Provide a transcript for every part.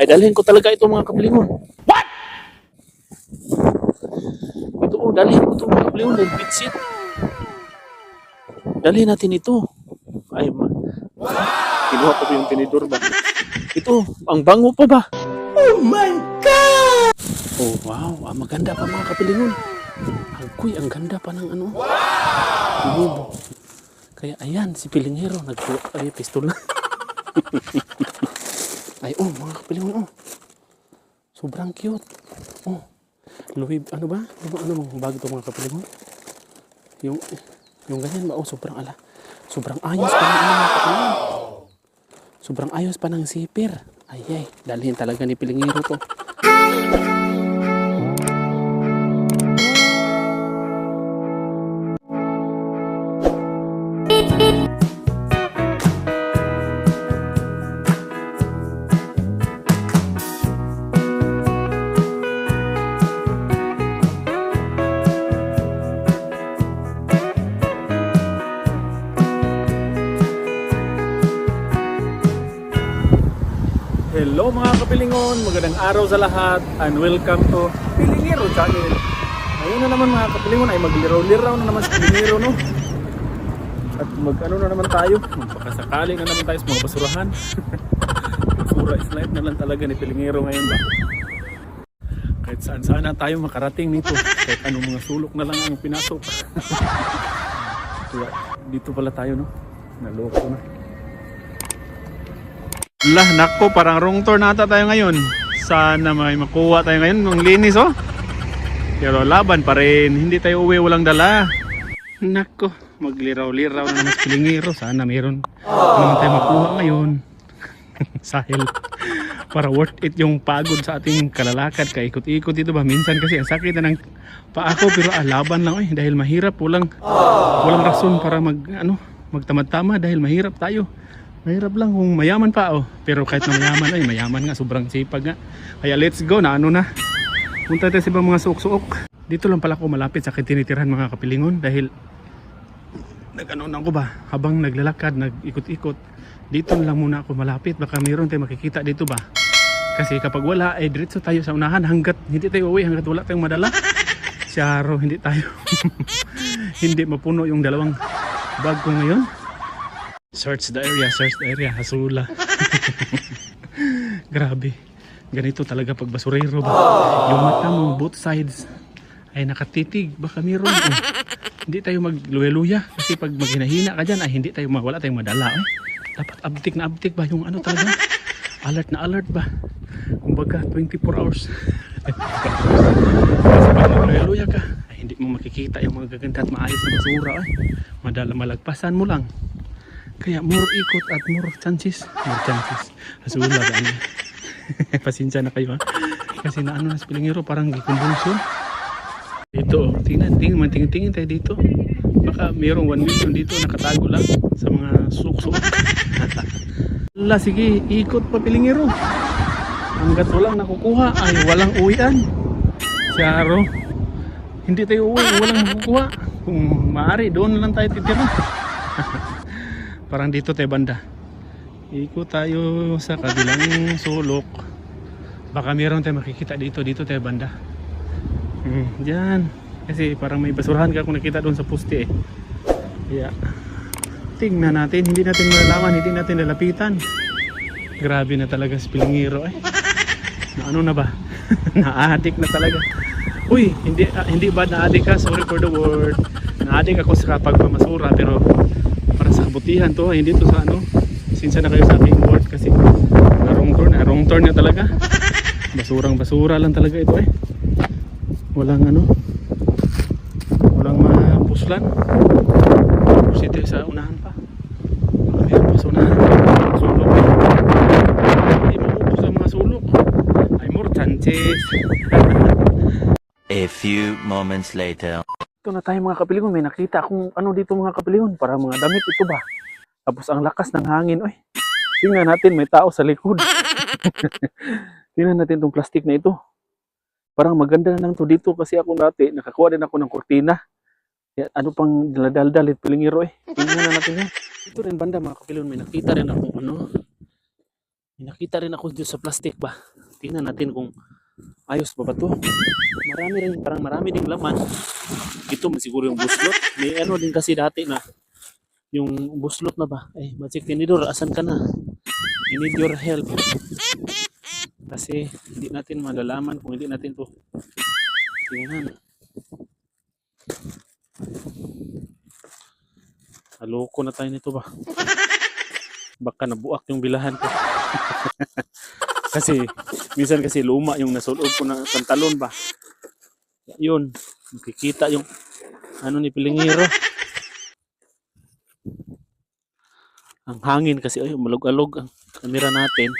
Ay dalhin ko talaga ito mga kapilingon. What? Ito oh, dalhin ko ito mga kapilingon. Dahil bitsit. Dalhin natin ito. Ay, ma. Kinuha ko yung tinidor ba? Ito, ang bango pa ba? Oh my God! Oh, wow. Ah, maganda pa mga kapilingon. Angkoy, ang ganda pa ng ano. Wow! Kaya ayan, si Pilingero, nagkuha ay pistol na. ay, oh, mga kapilingon, oh. Sobrang cute. Oh, Louis, ano ba? Ano ba, ano bang bag ito mga kapilingon? Yung, yung ganyan ba? Oh, sobrang ala. Sobrang ayos pa ng ano. Sobrang ayos pa ng zipper. Ay, ay, dalhin talaga ni Pilingero to. Hello mga kapilingon, magandang araw sa lahat and welcome to Pilingero Channel. Ngayon na naman mga kapilingon ay magliraw-liraw na naman sa Pilingero no. At mag ano na naman tayo, magpakasakali na naman tayo sa mga basurahan. Basura is life na lang talaga ni Pilingero ngayon ba. Kahit saan saan na tayo makarating nito, kahit anong mga sulok na lang ang pinasok. Dito pala tayo no, naloko na. Lah, nako, parang wrong turn nata tayo ngayon. Sana may makuha tayo ngayon ng linis, oh. Pero laban pa rin, hindi tayo uwi walang dala. Nako, magliraw-liraw na naman sa pilingiro. Sana meron naman tayo makuha ngayon. Sahil, para worth it yung pagod sa ating kalalakad. Kaikot-ikot dito ba? Minsan kasi ang sakit na ng paa ko, pero ah, laban lang, eh. Dahil mahirap, walang, walang rason para mag, ano, magtamad-tama dahil mahirap tayo. Mahirap lang kung mayaman pa oh. Pero kahit na mayaman ay mayaman nga sobrang sipag nga. Kaya let's go na ano na. Punta tayo sa ibang mga suok-suok. Dito lang pala ako malapit sa aking tinitirahan mga kapilingon dahil nag-ano na ako ba habang naglalakad, nag-ikot-ikot. Dito lang muna ako malapit baka mayroon tayong makikita dito ba. Kasi kapag wala ay diretso tayo sa unahan hanggat hindi tayo uwi hanggat wala tayong madala. Siyaro hindi tayo hindi mapuno yung dalawang bag ko ngayon. Search the area, search the area, hasula. Grabe. Ganito talaga pag basurero ba? Yung mata mo, both sides, ay nakatitig. Baka meron. Eh. Hindi tayo magluya-luya. Kasi pag maghinahina ka dyan, ay hindi tayo mawala tayong madala. Eh. Dapat abtik na abtik ba yung ano talaga? Alert na alert ba? Kumbaga, 24 hours. Kasi pag magluya-luya ka, ay hindi mo makikita yung mga gaganda at maayos na basura. Eh. Madala malagpasan mo lang. Kaya more ikot at more chances. More chances. Asula ba ano? Pasensya na kayo ha. Kasi na ano na sa pilingero parang gikumbulsyon. Dito, tingnan, tingnan, tingin, tingin tayo dito. Baka mayroong 1 million dito nakatago lang sa mga suksok. Wala, sige, ikot pa pilingero. Hanggat walang nakukuha ay walang uwian. Siyaro. Hindi tayo uwi, walang nakukuha. Kung maaari, doon lang tayo titira. Parang dito tayo banda. Ikot tayo sa kabilang sulok. Baka meron tayo makikita dito. Dito tayo banda. Hmm, diyan. Kasi parang may basurahan ka kung nakita doon sa poste eh. Kaya, tingnan natin. Hindi natin malalaman. Hindi natin lalapitan. Grabe na talaga si Pilingiro eh. Na ano na ba? Na-addict na talaga. Uy, hindi ah, hindi ba na-addict ka? Sorry for the word. Na-addict ako sa pagmamasura pero kabutihan to hindi to sa ano. Sinsa na kayo sa aking word kasi wrong turn na wrong turn na talaga. Basurang basura lang talaga ito eh. Walang ano walang mapuslan. Tapos ito sa unahan pa. Meron pa sa unahan sulok hindi maubos ang mga sulok. Ay more chances. A few moments later. Ito na tayo mga kapilingon, may nakita akong ano dito mga kapilingon, para mga damit ito ba? Tapos ang lakas ng hangin, oy. Tingnan natin, may tao sa likod. Tingnan natin itong plastic na ito. Parang maganda na lang to dito kasi ako dati, nakakuha din ako ng kurtina. Ano pang daladaldal, ito pilingiro eh. Tingnan na natin yan. Dito rin banda mga kapilingon, may nakita rin ako ano. May nakita rin ako dito sa plastic ba. Tingnan natin kung ayos pa ba to. Marami rin, parang marami ding laman. Ito siguro yung buslot. May ano din kasi dati na yung buslot na ba? Eh, Magic Tinidor, asan ka na? I need your help. Kasi hindi natin malalaman kung hindi natin to tingnan. Aloko na tayo nito ba? Baka nabuak yung bilahan ko. kasi minsan kasi luma yung nasulog ko ng pantalon ba. Yun, makikita yung ano ni Pilingiro. Ang hangin kasi ay malug-alog ang kamera natin.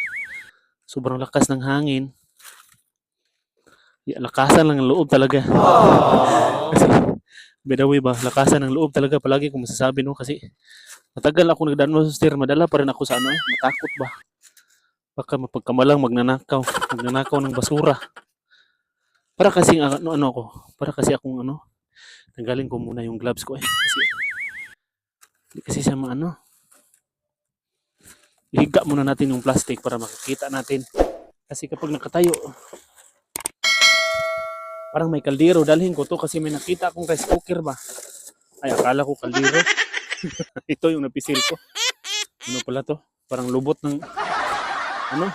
Sobrang lakas ng hangin. Ya, lakasan lang ang loob talaga. kasi, by the way ba, lakasan ng loob talaga palagi kung masasabi no kasi matagal ako nagdaan sa stair, madala pa rin ako sa ano eh, matakot ba. Baka mapagkamalang magnanakaw, magnanakaw ng basura. Para kasi ano, ano ako, para kasi akong ano, tanggalin ko muna yung gloves ko eh. Kasi, hindi kasi siya maano. Ihiga muna natin yung plastic para makikita natin. Kasi kapag nakatayo, parang may kaldero. Dalhin ko to kasi may nakita akong rice cooker ba. Ay, akala ko kaldero. Ito yung napisil ko. Ano pala to? Parang lubot ng, ano?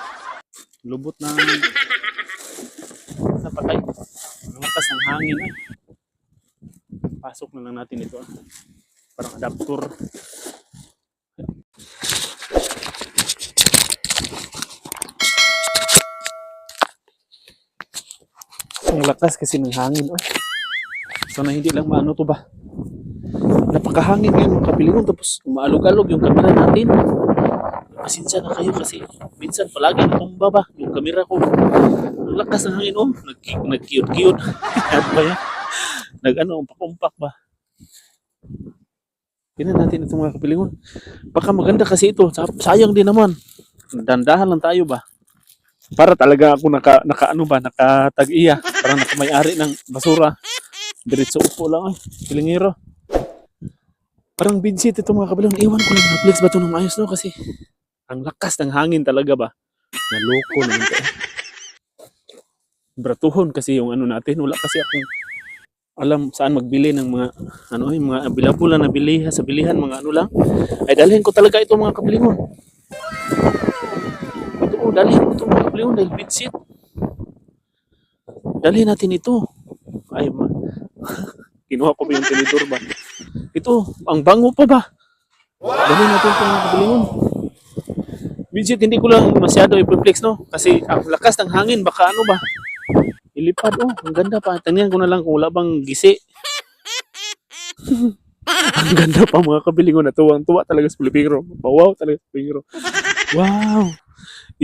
Lubot ng, napatay. Ang lakas ng hangin ay. Pasok na lang natin ito ah. Parang adapter. Ang lakas kasi ng hangin. Oh. Sana hindi lang maano to ba. Napakahangin ngayon mga kapilingon tapos umaalog-alog yung kamera natin. Pasensya na kayo kasi minsan palagi natumba ba yung kamera ko. Ang lakas ng hangin oh. Nag- Nag-cute-cute. ano ba yan? Nag-ano, umpak-umpak ba? Tingnan natin itong mga kapilingon. Baka maganda kasi ito. Sa- Sayang din naman. Dandahan lang tayo ba? para talaga ako naka, naka ano ba, nakatag-iya. Parang nakamayari ng basura. Diretso upo lang ay. Pilingiro. Parang bidsit ito mga kabilon. Iwan ko lang na-flex ba ito ng maayos no? Kasi ang lakas ng hangin talaga ba. Naloko naman ito. Bratuhon kasi yung ano natin. Wala kasi akong alam saan magbili ng mga ano yung mga available na nabili sa bilihan mga ano lang. Ay dalhin ko talaga ito mga kabilingon ito oh, dalhin ko ito mga kabilingon dahil bitsit dalhin natin ito. Ay ma kinuha ko ba yung tinidor ito ang bango pa ba? Dalhin natin ito mga kabilingon Bitsit, hindi ko lang masyado i-flex, no? Kasi ang lakas ng hangin, baka ano ba? Ilipad, oh, ang ganda pa. Tingnan ko na lang kung wala bang gisi. ang ganda pa mga kabilingon na tuwang tuwa talaga sa Pilipino. Wow talaga sa Pilipino. Wow.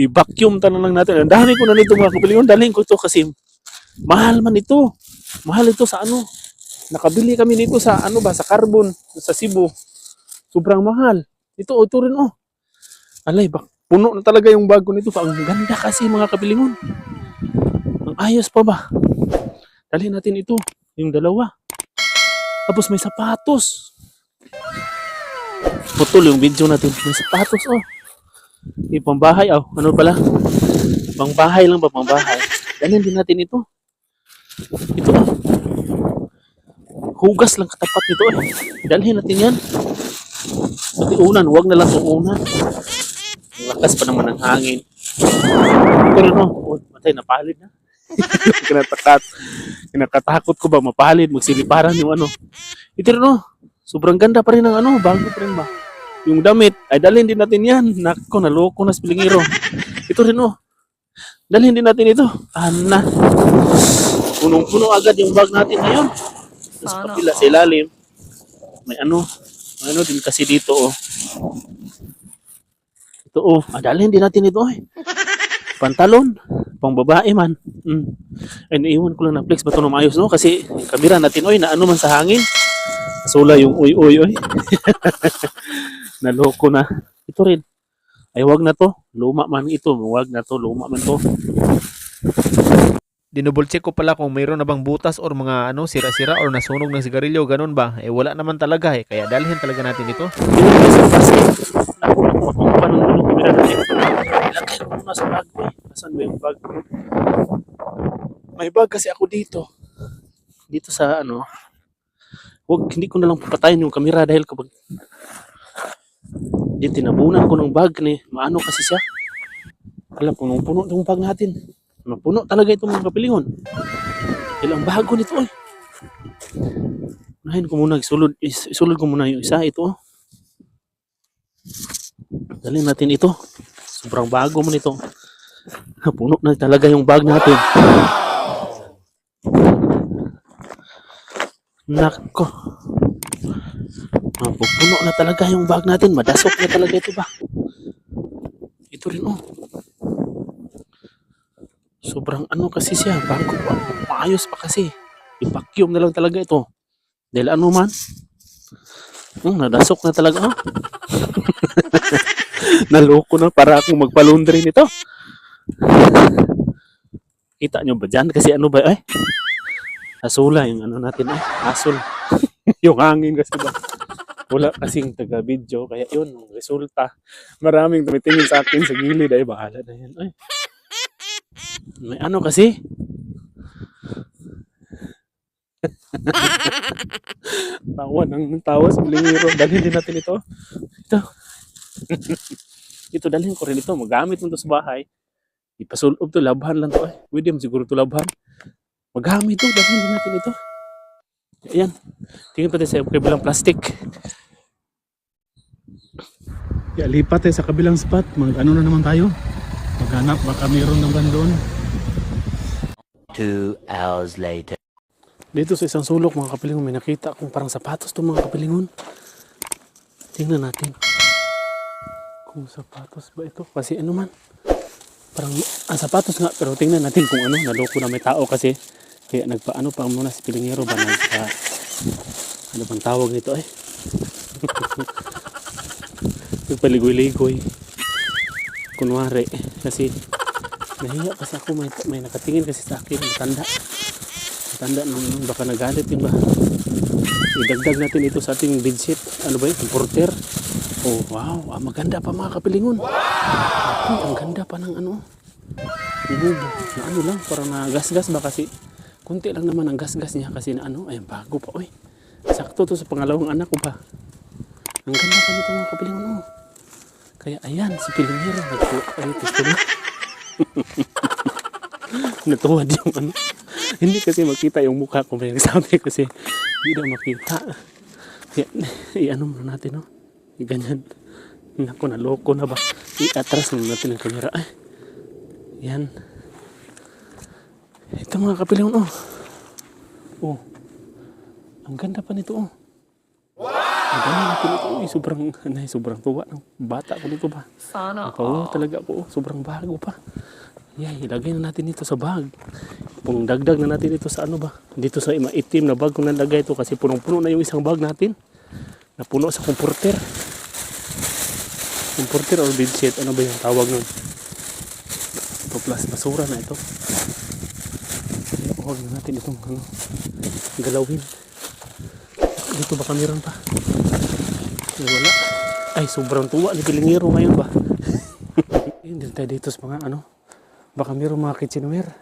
I-vacuum tanong lang natin. Ang dami ko na nito mga kabilingon. Dalhin ko ito kasi mahal man ito. Mahal ito sa ano. Nakabili kami nito sa ano ba, sa carbon, sa Cebu. Sobrang mahal. Ito, ito rin oh. Alay, bak puno na talaga yung bago nito. Ang ganda kasi mga kabilingon. Ang ayos pa ba? Dalhin natin ito. Yung dalawa. Tapos may sapatos. Putol yung video natin. May sapatos, oh. May pambahay, oh. Ano pala? Pangbahay lang ba? Pangbahay. Dalhin din natin ito. Ito, oh. Hugas lang katapat nito, eh. Dalhin natin yan. Pati unan, huwag na lang unan. Ang lakas pa naman ng hangin. Pero no, oh, matay, napalid na. Kinatakat. Kinakatakot ko ba mapalid, magsiliparan yung ano. Ito rin oh, sobrang ganda pa rin ng ano, bago pa rin ba. Yung damit, ay dalhin din natin yan. Nako, naloko na sa pilingiro. Ito rin oh, dalhin din natin ito. Ana. Punong-puno agad yung bag natin ngayon. Tapos kapila sa ilalim. May ano, may ano din kasi dito oh. Ito oh, ah, dalhin din natin ito eh. Pantalon, pang babae man. Mm. Ay, naiwan ko lang na flex ba ito na maayos, no? Kasi kamera natin, oy, na ano man sa hangin. Sula yung uy, uy, oy. Naloko na. Ito rin. Ay, wag na to. Luma man ito. Wag na to. Luma man to. Dinouble check ko pala kung mayroon na bang butas or mga ano sira-sira or nasunog ng sigarilyo, ganun ba? Eh wala naman talaga eh, kaya dalhin talaga natin ito. Ako lang, makumpa ng ilagay ko muna sa bag ko. Nasaan ba yung bag ko? May bag kasi ako dito. Dito sa ano. Huwag, hindi ko na lang papatayin yung kamera dahil kapag yung tinabunan ko ng bag ni maano kasi siya. Alam, punong-puno itong bag natin. Mapuno talaga itong mga kapilingon. Ilang bago nito eh. Unahin ko muna, isulod, is- isulod ko muna yung isa. Ito oh. Dalhin natin ito. Sobrang bago mo nito. Puno na talaga yung bag natin. Nako. Mapupuno na talaga yung bag natin. Madasok na talaga ito ba? Ito rin oh. Sobrang ano kasi siya. Bago pa. Maayos pa kasi. I-vacuum na lang talaga ito. Dahil ano man. Hmm, nadasok na talaga oh. Naloko na para akong magpa-laundry nito. Kita nyo ba dyan? Kasi ano ba eh? Asula yung ano natin eh. Asol. yung hangin kasi ba? Wala kasing taga-video. Kaya yun, resulta. Maraming tumitingin sa akin sa gilid. Ay, bahala na yan. Ay. May ano kasi? tawa ng tawa sa lingiro. Dalhin din natin ito. Ito. ito, dalhin ko rin ito. Magamit mo ito sa bahay. Ipasulob to, labhan lang to. Eh. Mo siguro to labhan. Magamit to, dalhin din natin ito. Ayan. Tingin pa sa kabilang plastic. Yeah, lipat tayo sa kabilang spot. Mag ano na naman tayo? Maghanap, baka mayroon naman doon. Two hours later. Dito sa isang sulok mga kapilingon, may nakita akong parang sapatos to mga kapilingon. Tingnan natin. Kung sapatos ba ito? Kasi ano man. Parang, ah, sapatos nga. Pero tingnan natin kung ano. Naloko na may tao kasi. Kaya nagpaano pa muna si Pilingero ba? Nagpa, ano bang tawag nito eh? Nagpaligoy-ligoy. Kunwari. Kasi, nahiya kasi ako. May, may nakatingin kasi sa akin. Matanda tanda nung baka nagalit yun ba? Idagdag natin ito sa ating bedsheet. Ano ba yun? Porter? Oh wow. Ah, maganda pa mga kapilingon. Ako, ang ganda pa ng ano. Bubo na ano lang parang na gas-gas ba kasi? Kunti lang naman ang gas-gas niya kasi na ano. Ay bago pa. Oy sakto to sa pangalawang anak ko pa. Ang ganda pa nito mga kapilingon oh. kaya ayan si Pilingero nagpo ay gusto mo? Natuwad yung ano hindi kasi makita yung mukha ko may nagsabi kasi hindi daw makita. Kaya i-ano muna natin no? I ganyan. Naku naloko na ba? I-atras muna natin ang kamera ay yan. Ito mga kapilingon oh. Oh ang ganda pa nito oh. Ang ganda natin ito oh. sobrang anay, sobrang tuwa bata ko nito ba? Sana talaga ako. oh. Sobrang bago pa. Yay, ilagay na natin ito sa bag. Kung dagdag na natin ito sa ano ba? Dito sa maitim na bag kung nalagay ito kasi punong-puno na yung isang bag natin. Napuno sa comforter. Comforter or bedsheet. Ano ba yung tawag nun? Ito plus basura na ito. Huwag na natin itong ano, galawin. Dito ba meron pa? Ay, wala. Ay, sobrang tuwa ni Pilingero ngayon ba? Hindi tayo dito sa mga ano. Baka mayroong mga kitchenware.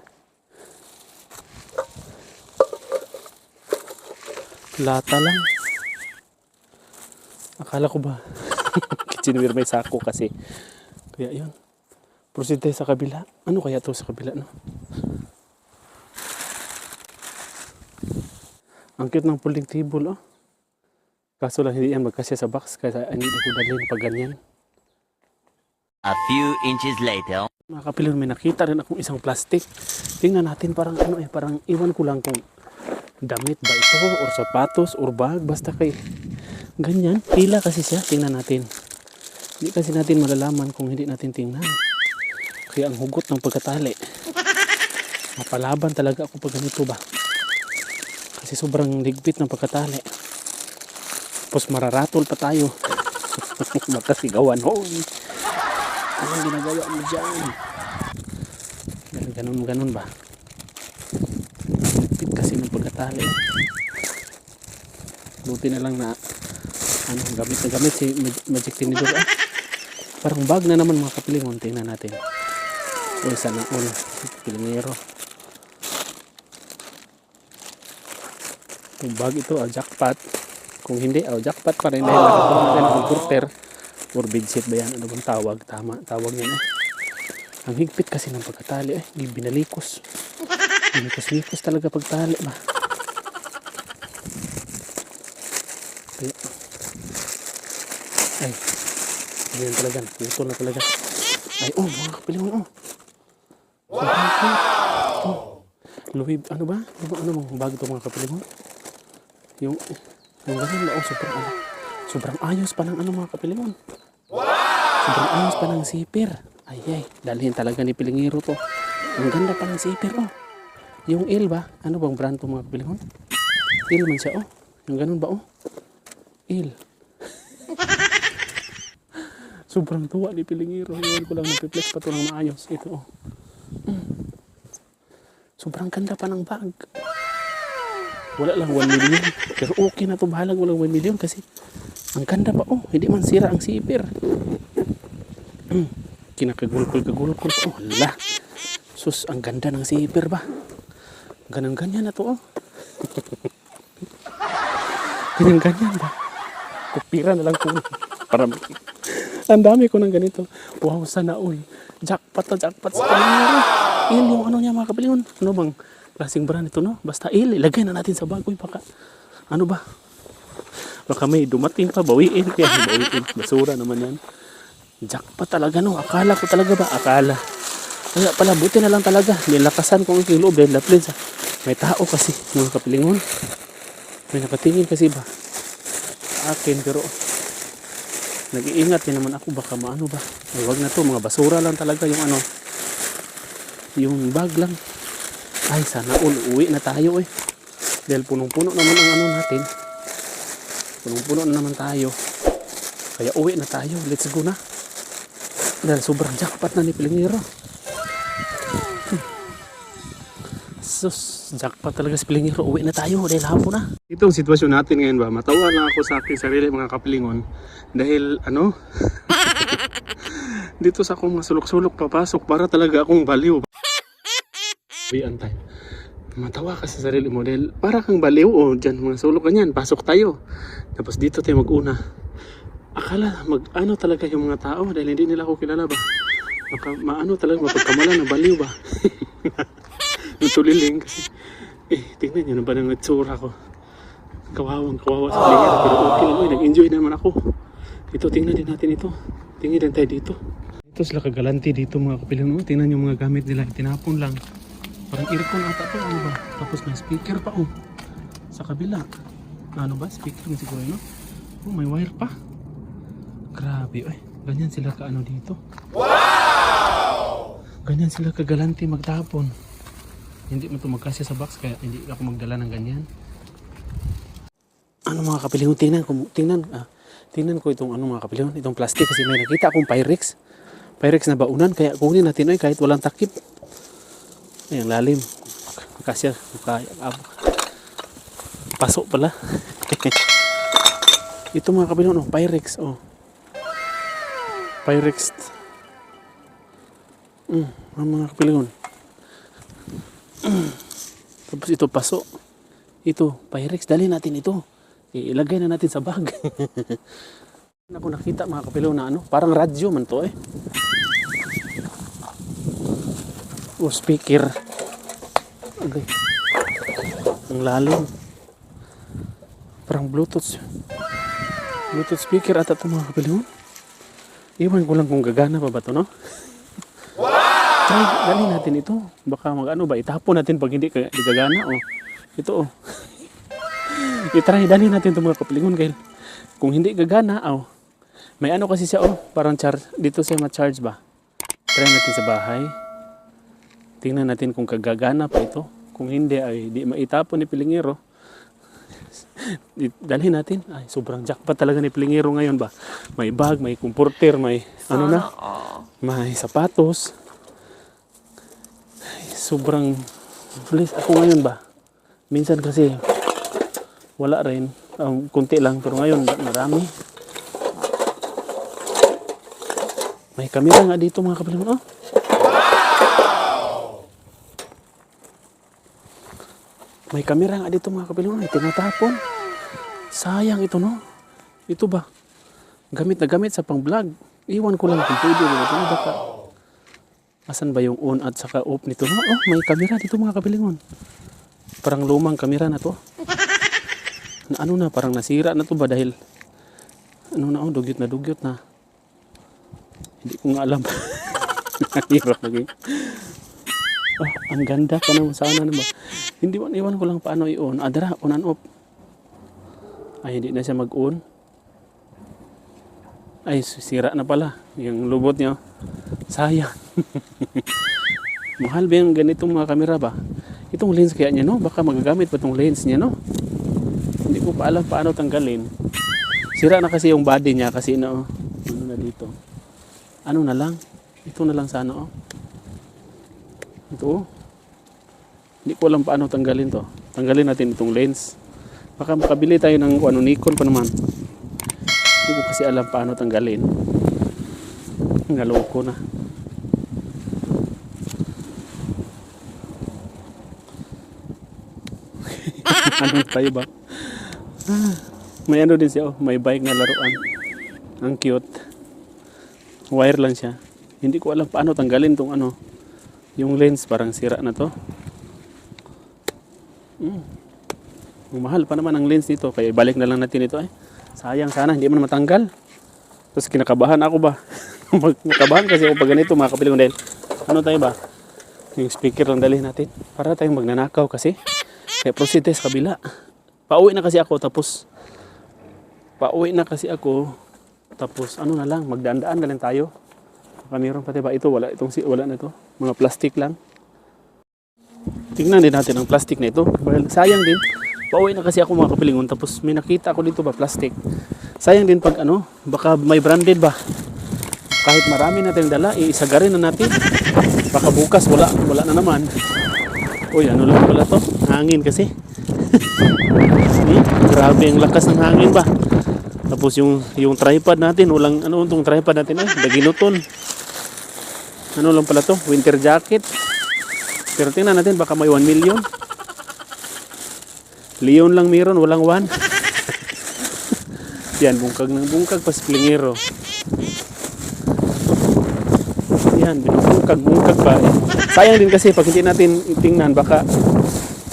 Lata lang. Akala ko ba kitchenware may sako kasi. Kaya yun. Proceed tayo sa kabila. Ano kaya to sa kabila no? Ang cute ng folding table oh. Kaso lang hindi yan magkasya sa box kaya hindi ko dalhin pag ganyan. A few inches later. Mga kapilon, may nakita rin akong isang plastic. Tingnan natin parang ano eh, parang iwan ko lang kung damit ba ito or sapatos or bag. Basta kay ganyan. Tila kasi siya. Tingnan natin. Hindi kasi natin malalaman kung hindi natin tingnan. Kaya ang hugot ng pagkatali. Mapalaban talaga ako pag ganito ba. Kasi sobrang ligpit ng pagkatali. Tapos mararatol pa tayo. Makasigawan. Hoy! Anong ginagawa mo dyan? Ganun, ganun, ganun ba? Pit kasi ng pagkatali. Buti na lang na ano, gamit na gamit si Mag- Magic Tinidor. Ah. Parang bag na naman mga kapilingon. Tingnan natin. Uy, sana all. Pilingero. Kung bag ito, ah, jackpot. Kung hindi, ah, jackpot pa rin. Dahil nakakuha tayo ng quarter. Or bedsheet ba yan? Ano bang tawag? Tama, tawag yan eh. Ang higpit kasi ng pagkatali eh. Di binalikos. Binalikos-likos talaga pagtali ba? Kaya, ay, ganyan talaga. Putol na talaga. Ay, oh, mga kapiling mo, oh. Wow! Oh. Louis, ano ba? Ano ba, ano bago ito mga kapiling mo? Yung, yung ganun na, oh, sobrang, ano, sobrang ayos pa ng ano mga kapilingon. Sobrang ayos pa ng zipper. Ay, ay, dalhin talaga ni Pilingiro to. Ang ganda pa ng zipper, oh. Yung Il ba? Ano bang brand to mga kapilingon? Il man siya, oh. Yung ganun ba, oh? Il. Sobrang tuwa ni Pilingiro. Ngayon ko lang napiplex pa to ng maayos. Ito, oh. Mm. Sobrang ganda pa ng bag. Wala lang 1 million. Pero okay na to. Bahalag walang 1 million kasi ang ganda pa, oh. Hindi man sira ang zipper. Mm. Kinakagulkol-kagulkol. Oh, hala. Sus, ang ganda ng zipper ba? Ganang-ganyan na to, oh. Ganyan-ganyan ba? Kupira na lang po. Para ang dami ko ng ganito. Wow, sana all. Jackpot na jackpot sa kanila. Il yung ano niya mga kapilingon. Ano bang klaseng brand ito, no? Basta il, ilagay na natin sa bagoy baka. Ano ba? Baka may dumating pa, bawiin. Kaya bawiin. Basura naman yan. Jackpot talaga, no? Akala ko talaga ba? Akala. Kaya pala, buti na lang talaga. Nilakasan ko aking loob dahil laplin sa may tao kasi, mga kapilingon. May nakatingin kasi ba? Akin, pero nag-iingat din naman ako baka maano ba ay wag na to mga basura lang talaga yung ano yung bag lang ay sana all uwi na tayo eh dahil punong-puno naman ang ano natin punong-puno na naman tayo kaya uwi na tayo let's go na dahil sobrang jackpot na ni Pilingero. Sus jackpot talaga si Pilingero. Uwi na tayo dahil hapon na. Itong sitwasyon natin ngayon ba matawa lang ako sa aking sarili mga kapilingon. Dahil ano? Dito sa akong mga sulok-sulok papasok para talaga akong baliw. Bian tayo matawa ka sa sarili mo dahil para kang baliw o dyan mga sulok ganyan pasok tayo. Tapos dito tayo mag-una akala mag ano talaga yung mga tao dahil hindi nila ako kilala ba? Maka, maano talaga mapagkamalan na baliw ba? Natuliling kasi eh tingnan nyo na ba ng itsura ko? Kawawang kawawa sa player pero okay lang oy nag-enjoy naman ako. Ito tingnan din natin ito. Tingnan din tayo dito. Ito sila kagalanti dito mga kapilan mo tingnan yung mga gamit nila tinapon lang. Parang aircon ata to ano ba? Tapos may speaker pa oh. Sa kabila. Ano ba? Speaker mo siguro no? Oh may wire pa grabe oy ganyan sila ka ano dito wow ganyan sila kagalanti magtapon hindi mo to magkasya sa box kaya hindi ako magdala ng ganyan ano mga kapilingon, tingnan ko, tingnan, ah, tingnan ko itong ano mga kapilingon, itong plastic kasi may nakita akong Pyrex. Pyrex na baunan, kaya kunin natin oy kahit walang takip. Ay, ang lalim. Kasya, kaya, ah, paso pala. Ito mga kapilingon, oh, Pyrex, oh. Pyrex. Mm, ang mga kapilingon. Mm. Tapos ito paso. Ito, Pyrex, dali natin ito. Ilagay na natin sa bag. ako nakita mga kapilaw na ano, parang radyo man to eh. O speaker. Okay. Ang lalim. Parang bluetooth. Bluetooth speaker ata ito mga kapilaw. Iwan ko lang kung gagana pa ba to no? Try, dali natin ito. Baka mag ano ba, itapon natin pag hindi ka, di gagana. Oh. Ito oh. I-try dali natin itong mga kapilingon kahil kung hindi gagana, oh, may ano kasi siya, oh, parang char dito siya ma-charge ba? Try natin sa bahay. Tingnan natin kung kagagana pa ito. Kung hindi, ay di maitapon ni Pilingero. Dalhin natin. Ay, sobrang jackpot talaga ni Pilingero ngayon ba? May bag, may comforter, may ano na, may sapatos. Ay, sobrang blessed ako ngayon ba? Minsan kasi wala rin. Um, kunti lang. Pero ngayon, marami. May kamera nga dito mga kapilingon. Oh. May kamera nga dito mga kapilingon. Ay, tinatapon. Sayang ito no. Ito ba? Gamit na gamit sa pang-vlog. Iwan ko lang kung pwede. Na baka. Asan ba yung on at saka off nito? Oh, may kamera dito mga kapilingon. Parang lumang kamera na to. Na ano na, parang nasira na to ba dahil ano na oh, dugyot na dugyot na. Hindi ko nga alam. Hirap lagi. Ah, ang ganda pa naman sana naman. Hindi man iwan ko lang paano i-on. Adara, on and off. Ay, hindi na siya mag-on. Ay, sira na pala. Yung lubot niya. Sayang. Mahal ba yung ganitong mga kamera ba? Itong lens kaya niya, no? Baka magagamit pa itong lens niya, no? Hindi ko pa alam paano tanggalin. Sira na kasi yung body niya kasi no, ano na dito. Ano na lang? Ito na lang sana, oh. Ito, oh. Hindi ko alam paano tanggalin to. Tanggalin natin itong lens. Baka makabili tayo ng ano, Nikon pa naman. Hindi ko kasi alam paano tanggalin. Ngaloko na. ano tayo ba? May ano din siya, oh, may bike na laruan. Ang cute. Wire lang siya. Hindi ko alam paano tanggalin tong ano. Yung lens parang sira na to. Mm. Mahal pa naman ang lens nito. Kaya balik na lang natin ito eh. Sayang sana, hindi man matanggal. Tapos kinakabahan ako ba? Kinakabahan kasi ako pag ganito mga kapiling dahil ano tayo ba? Yung speaker lang dalhin natin. Para tayong magnanakaw kasi. Kaya proceed tayo sa kabila. Pauwi na kasi ako tapos pauwi na kasi ako tapos ano na lang magdaan-daan na lang tayo. Meron pati ba ito wala itong si wala na ito. Mga plastic lang. Tingnan din natin ang plastic na ito. Well, sayang din. Pauwi na kasi ako mga kapilingon tapos may nakita ako dito ba plastic. Sayang din pag ano, baka may branded ba. Kahit marami natin dala, iisagarin na natin. Baka bukas wala, wala na naman. Uy, ano lang pala to? Hangin kasi. Hmm, grabe ang lakas ng hangin ba? Tapos yung yung tripod natin, walang ano tong tripod natin ay daginuton. Ano lang pala to? Winter jacket. Pero tingnan natin baka may 1 million. Leon lang meron, walang 1. Yan, bungkag ng bungkag pa splingero. Yan, binubungkag, bungkag pa. Sayang din kasi pag hindi natin tingnan, baka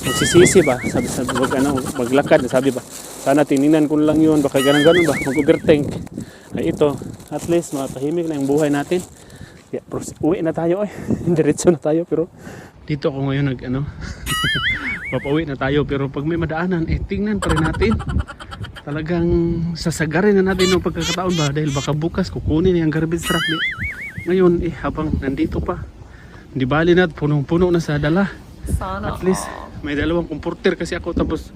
magsisisi ba? Sabi, sabi wag, ano, maglakad, sabi ba? Sana tinignan ko lang yun, baka ganun ganun ba? Mag-overthink. Ay ito, at least matahimik na yung buhay natin. Yeah, pros- uwi na tayo eh. Diretso na tayo pero dito ako ngayon nag ano. Papauwi na tayo pero pag may madaanan eh tingnan pa rin natin. Talagang sasagarin na natin yung pagkakataon ba dahil baka bukas kukunin yung garbage truck di. Ngayon eh habang nandito pa. Di bali na punong-puno na sa dala. At least may dalawang comforter kasi ako tapos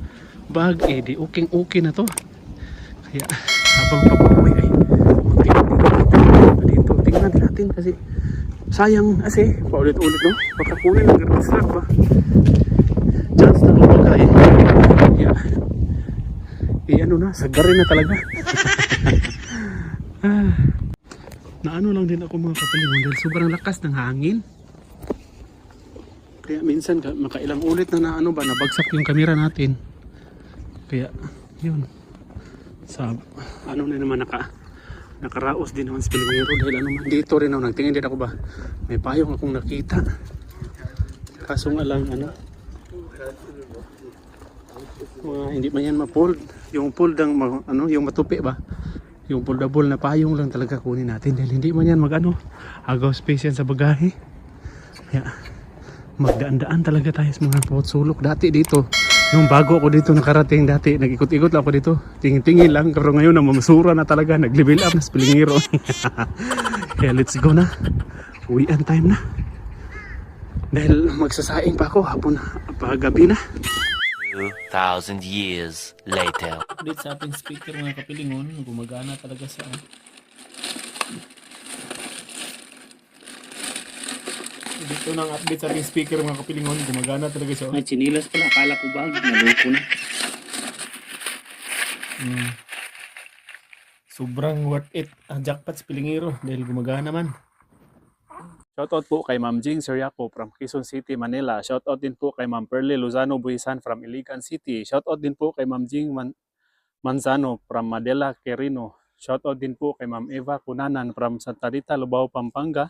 bag eh di okay na to. Kaya habang papauwi ay unti-unti dito tingnan natin kasi sayang kasi. Paulit-ulit no? Baka kunin ng garbage truck ba? Chance na kumbaga eh yeah. eh ano na? Sagarin na talaga. Ah, na ano lang din ako mga kapalingon dahil sobrang lakas ng hangin. Kaya minsan ka- makailang ulit na na ano ba nabagsak yung kamera natin. Kaya yun. Sa ano na naman naka nakaraos din naman sa Pilipino dahil ano man. Dito rin ako nagtingin din ako ba? May payong akong nakita. Kaso nga lang ano? Mga hindi man yan ma-fold. Yung fold ang ano yung matupi ba? Yung foldable na payong lang talaga kunin natin dahil hindi man yan mag ano agaw space yan sa bagahe. Kaya magdaan-daan talaga tayo sa mga sulok. Dati dito Nung bago ako dito nakarating dati, nag-ikot-ikot lang ako dito. Tingin-tingin lang, pero ngayon na mamasura na talaga, nag-level up na sa pilingiro. Kaya let's go na. Uwian time na. Dahil magsasaing pa ako, hapon na, pagabi na. 2,000 years later. Update sa ating speaker mga kapilingon, gumagana talaga siya. Dito na ang update sa ating speaker mga kapilingon, gumagana talaga siya. Ay, chinilas pala, akala ko ba, naloko na. Hmm. Sobrang worth it ang jackpot sa Pilingiro dahil gumagana man. Shoutout po kay Ma'am Jing Seriaco from Quezon City, Manila. Shoutout din po kay Ma'am Perle Lozano Buisan from Iligan City. Shoutout din po kay Ma'am Jing Man- Manzano from Madela, Quirino. Shoutout din po kay Ma'am Eva Cunanan from Santa Rita, Lubao, Pampanga.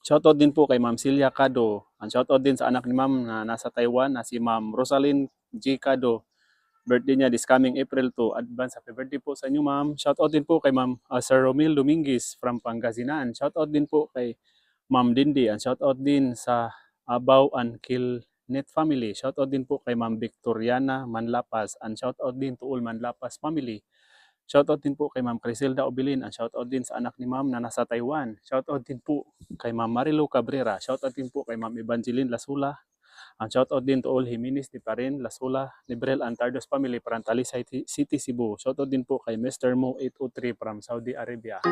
Shoutout din po kay Ma'am Celia Cado. Ang shoutout din sa anak ni Ma'am na nasa Taiwan na si Ma'am Rosalyn G. Cado. Birthday niya this coming April 2. Advance happy birthday po sa inyo ma'am. Shoutout din po kay Ma'am uh, Sir Romil Dominguez from Pangasinan. Shoutout din po kay Ma'am Dindi. And shoutout din sa Abaw and Kill Net family. Shoutout din po kay Ma'am Victoriana Manlapas. And shoutout din to all Manlapas family. Shoutout din po kay Ma'am Criselda Obilin. And shoutout din sa anak ni Ma'am na nasa Taiwan. Shoutout din po kay Ma'am Marilu Cabrera. Shoutout din po kay Ma'am Evangeline Lasula. Ang shoutout din to all Jimenez de Parin, Lasula, Librel, and Tardos family Talisay City, Cebu. Shoutout din po kay Mr. Mo 803 from Saudi Arabia.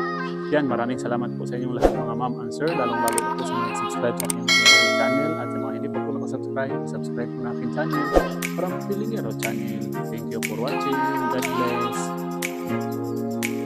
Yan, maraming salamat po sa inyong lahat mga ma'am and sir, lalong lalo po sa mga subscribe sa aking channel at sa mga hindi pa po nakasubscribe, subscribe po na aking channel from Pilingero channel. Thank you for watching. God bless. Thank you.